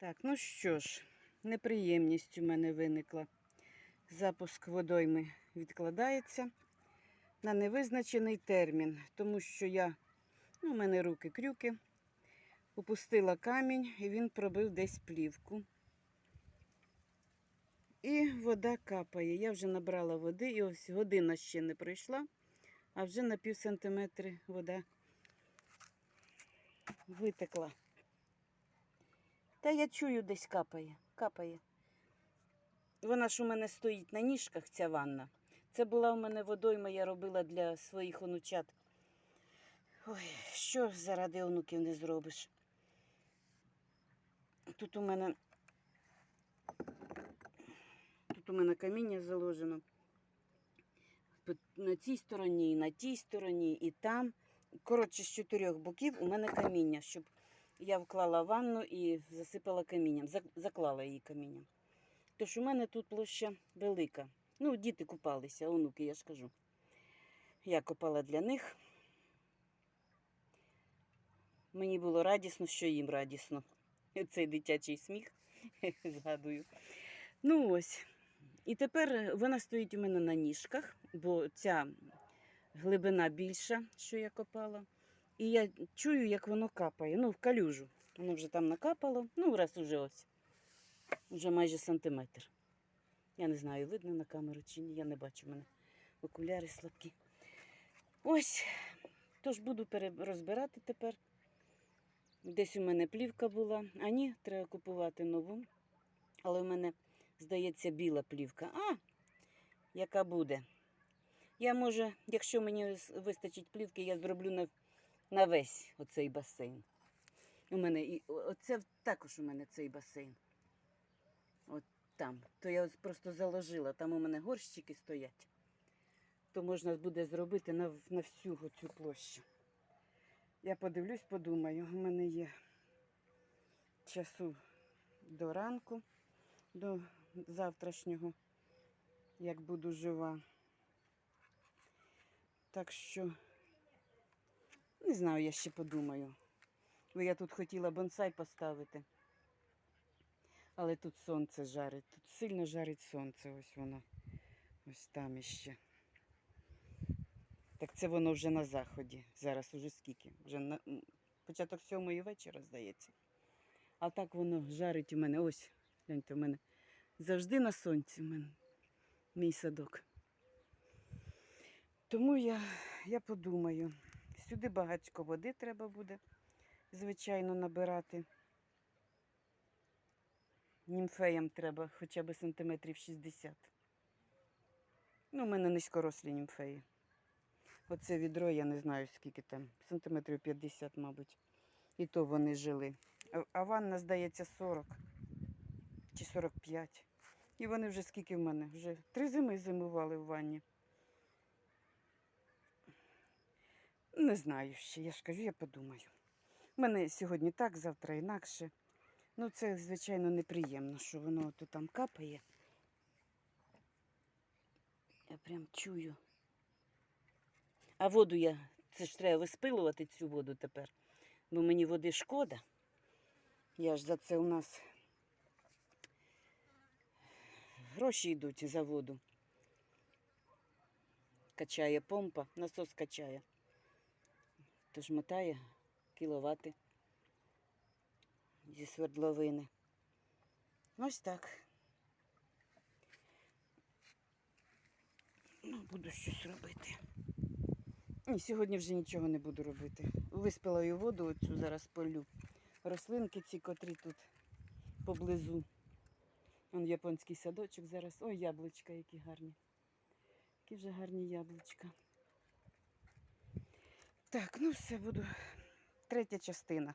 Так, ну що ж, неприємність у мене виникла. Запуск водойми відкладається на невизначений термін, тому що я, ну, у мене руки крюки, упустила камінь і він пробив десь плівку. І вода капає. Я вже набрала води, і ось година ще не пройшла, а вже на пів сантиметри вода витекла. Та я чую, десь капає, капає. Вона ж у мене стоїть на ніжках, ця ванна. Це була у мене водойма, я робила для своїх онучат. Ой, що заради онуків не зробиш? Тут у мене тут у мене каміння заложено. На цій стороні, і на тій стороні, і там. Коротше, з чотирьох боків у мене каміння, щоб я вклала ванну і засипала камінням, заклала її камінням. Тож у мене тут площа велика. Ну, діти купалися, онуки, я ж кажу. Я копала для них. Мені було радісно, що їм радісно. Цей дитячий сміх згадую. Ну ось. І тепер вона стоїть у мене на ніжках, бо ця глибина більша, що я копала. І я чую, як воно капає. Ну, в калюжу. Воно вже там накапало. Ну, раз уже ось. Вже майже сантиметр. Я не знаю, видно на камеру чи ні, я не бачу мене. Окуляри слабкі. Ось. Тож буду розбирати тепер. Десь у мене плівка була. А ні, треба купувати нову. Але в мене, здається, біла плівка. А, яка буде. Я може, якщо мені вистачить плівки, я зроблю на, на весь оцей басейн. У мене і оце також у мене цей басейн. От там. То я ось просто заложила, там у мене горщики стоять. То можна буде зробити на, на всю цю площу. Я подивлюсь, подумаю, у мене є часу до ранку, до завтрашнього, як буду жива. Так що, не знаю, я ще подумаю. Бо я тут хотіла бонсай поставити. Але тут сонце жарить. Тут сильно жарить сонце. Ось воно. Ось там іще. Так це воно вже на заході. Зараз уже скільки? Вже на початок сьомої вечора, здається. А так воно жарить у мене. Ось, гляньте, у мене завжди на сонці у мене мій садок. Тому я, я подумаю, сюди багатько води треба буде, звичайно, набирати. Німфеям треба хоча б сантиметрів 60. Ну, у мене низькорослі німфеї. Оце відро, я не знаю, скільки там, сантиметрів 50, мабуть. І то вони жили. А, ванна, здається, 40 чи 45. І вони вже скільки в мене? Вже три зими зимували в ванні. Не знаю ще, я ж кажу, я подумаю. У мене сьогодні так, завтра інакше. Ну, це, звичайно, неприємно, що воно тут там капає. Я прям чую. А воду я, це ж треба виспилувати цю воду тепер, бо мені води шкода. Я ж за це у нас гроші йдуть за воду. Качає помпа, насос качає. Тож мотає кіловати зі свердловини. Ось так. Ну, буду щось робити. Ні, сьогодні вже нічого не буду робити. Виспилаю воду, оцю зараз полю. Рослинки ці, котрі тут поблизу. Вон японський садочок зараз. Ой, яблучка, які гарні. Які вже гарні яблучка. Так, ну все, буду. Третя частина.